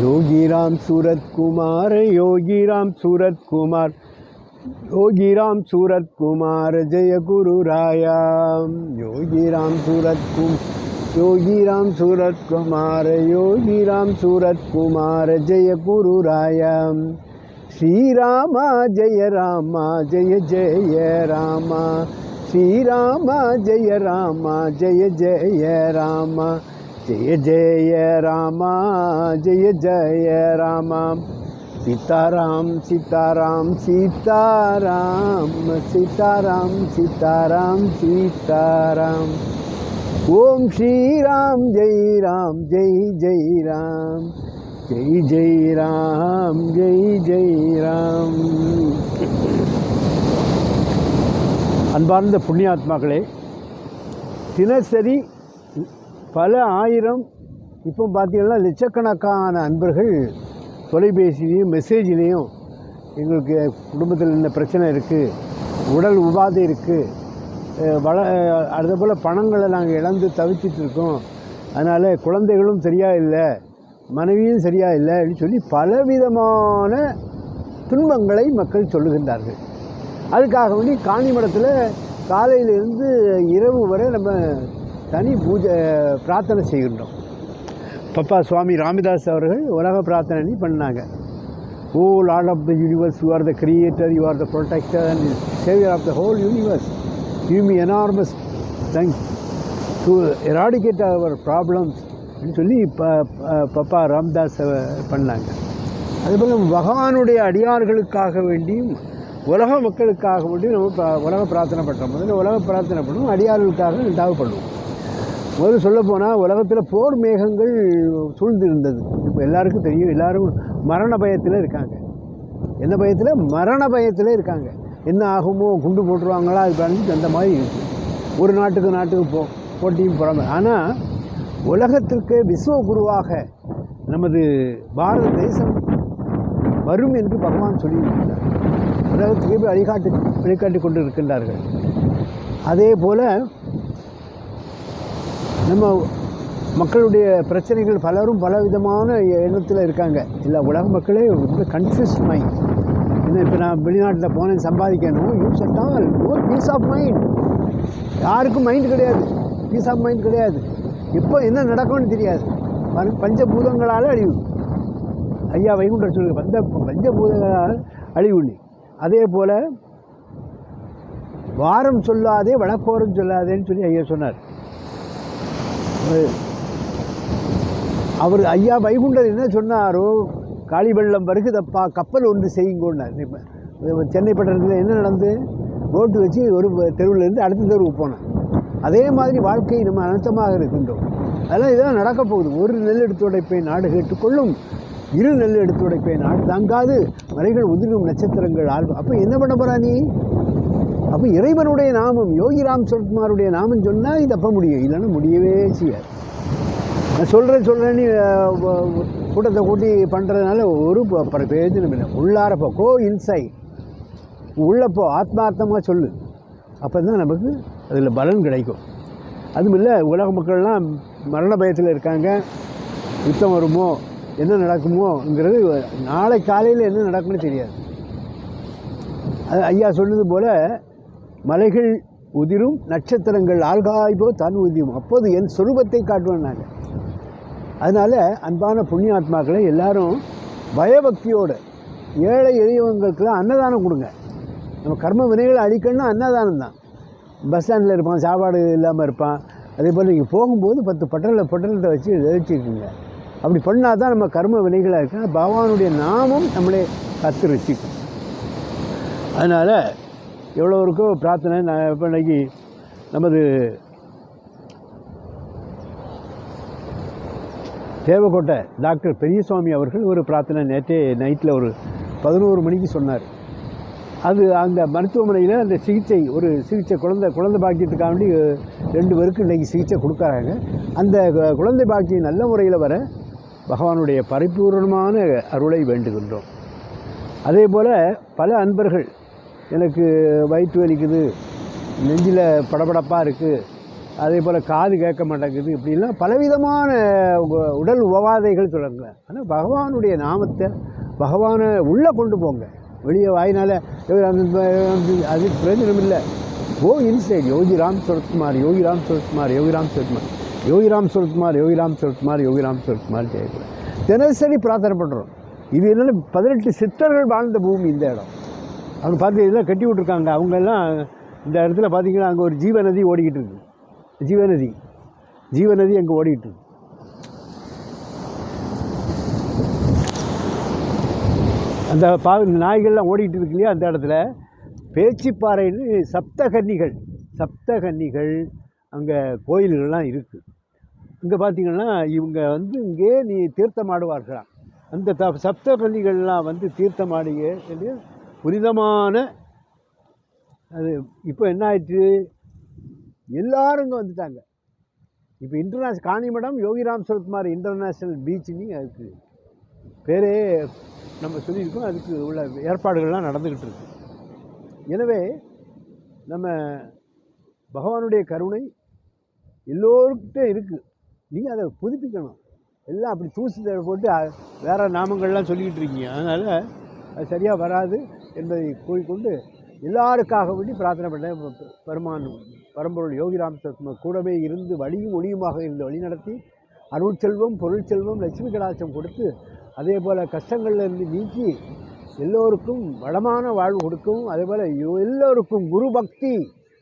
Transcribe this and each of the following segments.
योगी राम सूरत कुमार योगी राम सूरत कुमार योगी राम सूरत कुमार, जय गुरु राया योगी राम सूरत कुम योगी राम सूरत कुमार योगी राम सूरत कुमार, जय गुरु राया श्री राम, जय राम, जय जय राम। श्री राम, जय राम, जय जय राम। ஜெய ஜெய ராமா ஜெய ஜெய ராமா சீதாராம் சீதாராம் சீதாராம் சீதாராம் சீதாராம் சீதாராம் ஓம் ஸ்ரீராம் ஜெய் ராம் ஜெய் ஜெய் ராம் ஜெய் ஜெய் ராம் ஜெய் ஜெய் ராம் அன்பார்ந்த புண்ணியாத்மாக்களே தினசரி பல ஆயிரம் இப்போ பார்த்தீங்கன்னா லட்சக்கணக்கான அன்பர்கள் தொலைபேசிலையும் மெசேஜ்லேயும் எங்களுக்கு குடும்பத்தில் இந்த பிரச்சனை இருக்குது உடல் உபாதை இருக்குது வள அதே போல் பணங்களை நாங்கள் இழந்து தவிச்சிட்டு இருக்கோம். அதனால் குழந்தைகளும் சரியாக இல்லை மனைவியும் சரியாக இல்லை அப்படின்னு சொல்லி பலவிதமான துன்பங்களை மக்கள் சொல்லுகின்றார்கள். அதுக்காக வேண்டி காணிமடத்தில் காலையிலிருந்து இரவு வரை நம்ம தனி பூஜை பிரார்த்தனை செய்கின்றோம். பப்பா சுவாமி ராமதாஸ் அவர்கள் உலக பிரார்த்தனை பண்ணாங்க. O lord of the universe you are the creator you are the protector and saviour of the whole universe you me enormous thanks to eradicate our problems அப்படின்னு சொல்லி ப பப்பா ராம்தாஸ் பண்ணாங்க. அதுபோல் பகவானுடைய அடியார்களுக்காக வேண்டியும் உலக மக்களுக்காக வேண்டியும் நம்ம ப- உலக பிரார்த்தனை பண்ணுறோம் முதல்ல உலக பிரார்த்தனை பண்ணுவோம் அடியார்களுக்காக ரெண்டாவது பண்ணுவோம் முதல்ல சொல்லப்போனால் உலகத்தில் போர் மேகங்கள் சூழ்ந்து இருந்தது இப்போ எல்லாருக்கும் தெரியும் எல்லாரும் மரண பயத்தில் இருக்காங்க. என்ன பயத்தில்? மரண பயத்தில் இருக்காங்க. என்ன ஆகுமோ குண்டு போட்டுருவாங்களா அது அந்த மாதிரி இருக்கு. ஒரு நாட்டுக்கு நாட்டுக்கு போ போட்டியும் போகிறாங்க ஆனால் உலகத்திற்கு விஸ்வகுருவாக நமது பாரத தேசம் வரும் என்று பகவான் சொல்லியிருக்கிறார். உலகத்துக்கு போய் வழிகாட்டு வழிகாட்டி கொண்டு இருக்கின்றார்கள் அதே போல் நம்ம மக்களுடைய பிரச்சனைகள் பலரும் பல விதமான எண்ணத்தில் இருக்காங்க. இல்லை உலக மக்களே ரொம்ப கன்ஃபியூஸ் மைண்ட் இன்னும் இப்போ நான் வெளிநாட்டில் போனேன் சம்பாதிக்கணும். Useless no peace of mind யாருக்கும் மைண்ட் கிடையாது. பீஸ் ஆஃப் மைண்ட் கிடையாது. இப்போ என்ன நடக்கும்னு தெரியாது. பஞ்ச- பஞ்சபூதங்களால் அழிவு. ஐயா வைகுண்டர் சொல்லுங்க பஞ்ச பஞ்சபூதங்களால் அழிவு அதே போல் வாரம் சொல்லாதே வழக்கோரம் சொல்லாதேன்னு சொல்லி ஐயா சொன்னார். அவர் ஐயா வைகுண்டர் என்ன சொன்னாரோ? காளி வெள்ளம் வருகுதப்பா கப்பல் ஒன்று செய்யுங்கன்னார். இப்போ சென்னை பட்டணத்தில் என்ன நடந்து? போட்டு வச்சு ஒரு தெருவிலேருந்து அடுத்த தெருவுக்கு போனேன் அதே மாதிரி வாழ்க்கை நம்ம அனர்த்தமாக இருக்கின்றோம். அதெல்லாம் இதெல்லாம் நடக்க போகுது. ஒரு நெல் எடுத்துடைப்பை நாடு கேட்டுக்கொள்ளும். இரு நெல் எடுத்துடைப்பை நாடு தாங்காது. மலைகள் உதிரும் நட்சத்திரங்கள் ஆழ்வு. அப்போ என்ன பண்ண போகிறா நீ? அப்போ இறைவனுடைய நாமம் யோகிராம் சரத்குமாருடைய நாமம் சொன்னால் இது அப்போ முடியும். இல்லைன்னா முடியவே செய்யாது. நான் சொல்கிறேன் சொல்கிறேன்னு கூட்டத்தை கூட்டி பண்ணுறதுனால ஒரு ப- பிரயோஜனம் இல்லை. உள்ளாரப்போ கோ இன்சைட் உள்ளப்போ ஆத்மார்த்தமாக சொல்லு. அப்போ தான் நமக்கு அதில் பலன் கிடைக்கும். அதுவும் இல்லை உலக மக்கள்லாம் மரண பயத்தில் இருக்காங்க. யுத்தம் வருமோ என்ன நடக்குமோங்கிறது நாளை காலையில் என்ன நடக்கும்னு தெரியாது. அது ஐயா சொன்னது போல் மலைகள் உதிரும் நட்சத்திரங்கள் ஆள்காய்போ தான் உதிரும் அப்போது என் சுரூபத்தை காட்டுவேன் நாங்கள் அதனால் அன்பான புண்ணியாத்மாக்களை எல்லாரும் பயபக்தியோடு ஏழை எளியவங்களுக்கெல்லாம் அன்னதானம் கொடுங்க. நம்ம கர்ம வினைகளை அழிக்கணும்னா அன்னதானம் தான். பஸ் ஸ்டாண்டில் இருப்பான் சாப்பாடு இல்லாமல் இருப்பான். அதே போல் நீங்கள் போகும்போது பத்து பட்டலை பட்டலத்தை வச்சு எழுச்சிக்குங்க அப்படி பண்ணால் தான் நம்ம கர்ம வினைகளாக இருக்கு? பகவானுடைய நாமம் நம்மளே கத்து ரசிக்கும். அதனால் எவ்வளோ இருக்கோ பிரார்த்தனை நான் இப்போ இன்னைக்கு நமது தேவக்கோட்டை டாக்டர் பெரியசுவாமி அவர்கள் ஒரு பிரார்த்தனை நேற்றே நைட்டில் ஒரு பதினோரு மணிக்கு சொன்னார். அது அந்த மருத்துவமனையில் அந்த சிகிச்சை ஒரு சிகிச்சை குழந்தை குழந்தை பாக்கியத்துக்காக வேண்டி ரெண்டு பேருக்கு இன்றைக்கி சிகிச்சை கொடுக்குறாங்க. அந்த குழந்தை பாக்கியம் நல்ல முறையில் வர பகவானுடைய பரிபூர்ணமான அருளை வேண்டுகின்றோம். அதே போல் பல அன்பர்கள் எனக்கு வயிற்று வலிக்குது நெஞ்சில் படபடப்பாக இருக்குது அதே போல் காது கேட்க மாட்டேங்குது இப்படிலாம் பலவிதமான உடல் உபாதைகள் சொல்லுங்க ஆனால் பகவானுடைய நாமத்தை பகவானை உள்ளே கொண்டு போங்க. வெளியே வாயினால் "ஐயோ, அந்த அது பிரயோஜனம் இல்லை. கோ இன்சைட் யோகிராம் சுரத்குமார் யோகிராம் சுரத்குமார் யோகிராம் சுரத்குமார் யோகிராம் சுரத்குமார் யோகிராம் சுரத்குமார் யோகிராம் சுரத்குமார் ஜெயக்குமார் தினசரி பிரார்த்தனை பண்ணுறோம் இது என்னென்ன பதினெட்டு சித்தர்கள் வாழ்ந்த பூமி இந்த இடம். அவங்க பார்த்து இதெல்லாம் கட்டி விட்ருக்காங்க அவங்கெல்லாம் இந்த இடத்துல பார்த்தீங்கன்னா அங்கே ஒரு ஜீவநதி ஓடிக்கிட்டு இருக்கு. ஜீவநதி. ஜீவநதி அங்கே ஓடிக்கிட்டு இருக்கு. அந்த பா நாய்கள்லாம் ஓடிக்கிட்டு இருக்கு இல்லையா அந்த இடத்துல? பேச்சிப்பாறைன்னு சப்தகன்னிகள். சப்தகன்னிகள் அங்கே கோயில்கள்லாம் இருக்குது இங்கே பார்த்தீங்கன்னா இவங்க வந்து இங்கே நீ தீர்த்தமாடுவார்களாம். அந்த த சப்தகன்னிகள்லாம் வந்து தீர்த்தமாடிய புனிதமான அது. இப்போ என்ன ஆயிடுச்சு எல்லோரும் இங்கே வந்துட்டாங்க. இப்போ இன்டர்நேஷனல் காணிமடம் யோகிராம் சரத்குமார் இன்டர்நேஷ்னல் பீச்சுன்னு அதுக்கு பேரே நம்ம சொல்லியிருக்கோம். அதுக்கு உள்ள ஏற்பாடுகள்லாம் நடந்துக்கிட்டு இருக்கு. எனவே நம்ம பகவானுடைய கருணை எல்லோருக்கிட்டே இருக்குது நீங்கள் அதை புதுப்பிக்கணும். எல்லாம் அப்படி தூசி போட்டு வேறு நாமங்கள்லாம் சொல்லிக்கிட்டு இருக்கீங்க. அதனால் அது சரியாக வராது. என்பதை கூறிக்கொண்டு எல்லாருக்காக வேண்டி பிரார்த்தனை பண்ண பெருமான் பரம்பொருள் யோகிராம் சத்ம கூடவே இருந்து வழியும் ஒளியுமாக இருந்து வழி நடத்தி அருட்செல்வம் பொருள் செல்வம் லட்சுமி கடாட்சம் கொடுத்து அதே போல் கஷ்டங்கள்லேருந்து நீக்கி எல்லோருக்கும் வளமான வாழ்வு கொடுக்கவும் அதே போல் எல்லோருக்கும் குரு பக்தி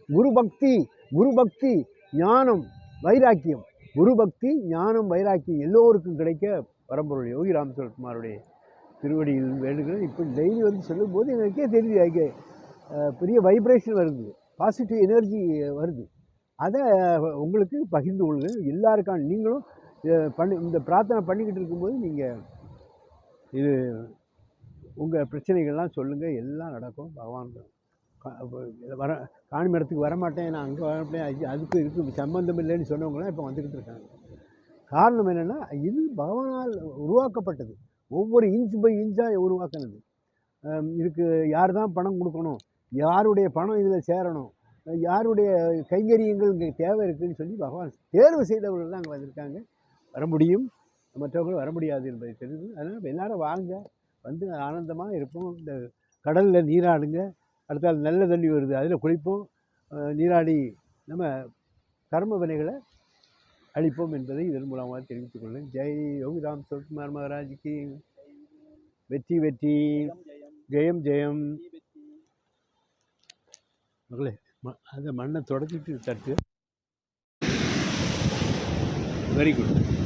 குரு பக்தி குரு பக்தி ஞானம் வைராக்கியம். குரு பக்தி ஞானம் வைராக்கியம் எல்லோருக்கும் கிடைக்க பரம்பொருள் யோகி ராமசரக்குமாருடைய திருவடியில் வேண்டுகிறேன் இப்போ டெய்லி வந்து சொல்லும்போது எனக்கே தெரியுது அங்கே பெரிய வைப்ரேஷன் வருது. பாசிட்டிவ் எனர்ஜி வருது. அதை உங்களுக்கு பகிர்ந்து கொள்ளுங்கள் எல்லாருக்கான நீங்களும் பண்ணி இந்த பிரார்த்தனை பண்ணிக்கிட்டு இருக்கும்போது நீங்கள் இது உங்கள் பிரச்சனைகள்லாம் சொல்லுங்கள் எல்லாம் நடக்கும். பகவான் வர காணி மரத்துக்கு வரமாட்டேன். நான் அங்கே வரமாட்டேன். அது அதுக்கு இதுக்கு சம்மந்தம் இல்லைன்னு சொன்னவங்களாம் இப்போ வந்துக்கிட்டு இருக்காங்க. காரணம் என்னென்னா இது பகவானால் உருவாக்கப்பட்டது. ஒவ்வொரு இன்ச் பை இன்ச்சாக உருவாக்கினது. இதுக்கு யார் தான் பணம் கொடுக்கணும்? யாருடைய பணம் இதில் சேரணும்? யாருடைய கைங்கரியங்கள் இங்கே தேவை இருக்குன்னு சொல்லி பகவான் தேர்வு செய்தவர்கள் தான் அங்கே வந்திருக்காங்க. வர முடியும். மற்றவர்கள் வர முடியாது என்பதை தெரிஞ்சு அதனால் எல்லாரும் வாங்க. வந்து ஆனந்தமாக இருப்போம். இந்த கடலில் நீராடுங்க. அடுத்தால் நல்ல தண்ணி வருது. அதில் குளிப்போம். நீராடி நம்ம கர்ம வினைகளை அழிப்போம் என்பதை இதன் மூலமாக தெரிவித்துக் கொள்கிறேன். ஜெய் யோகிராம் சிவகுமார் மகாராஜுக்கு. வெற்றி வெற்றி. ஜெயம் ஜெயம். மகளே ம அந்த மண்ணை தொடச்சிட்டு தட்டு. Very good